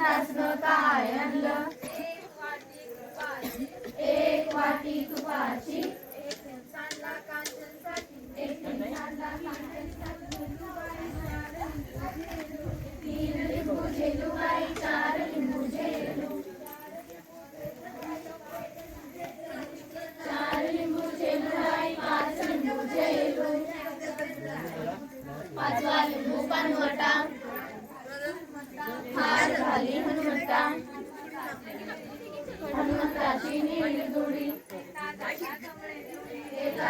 हनुमंतासनं काय आणलं एक वाटी. तुपाची तीन लिंबू झेलू बाई चार लिंबू झेलू चार लिंबू झेलू बाई पाच लिंबू झेलू पाचवा लिंबू पानवटा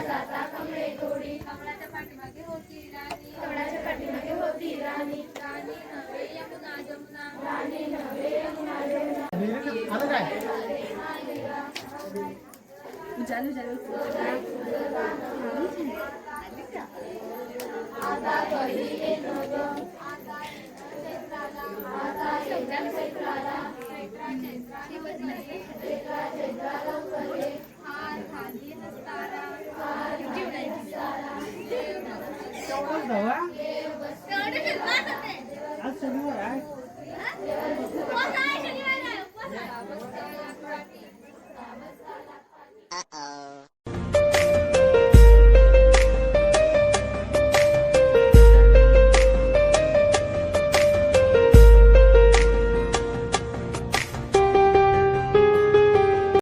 जाता कमळे तोडी कमळाच्या पाठीमागे होती राणी. कमळाच्या पाठीमागे होती राणी. राणी नव्हे यमुना जमुना. राणी नव्हे यमुना जमुना. आलं काय? आता कधी येतो ग आता येत्या चैत्राला 走啊。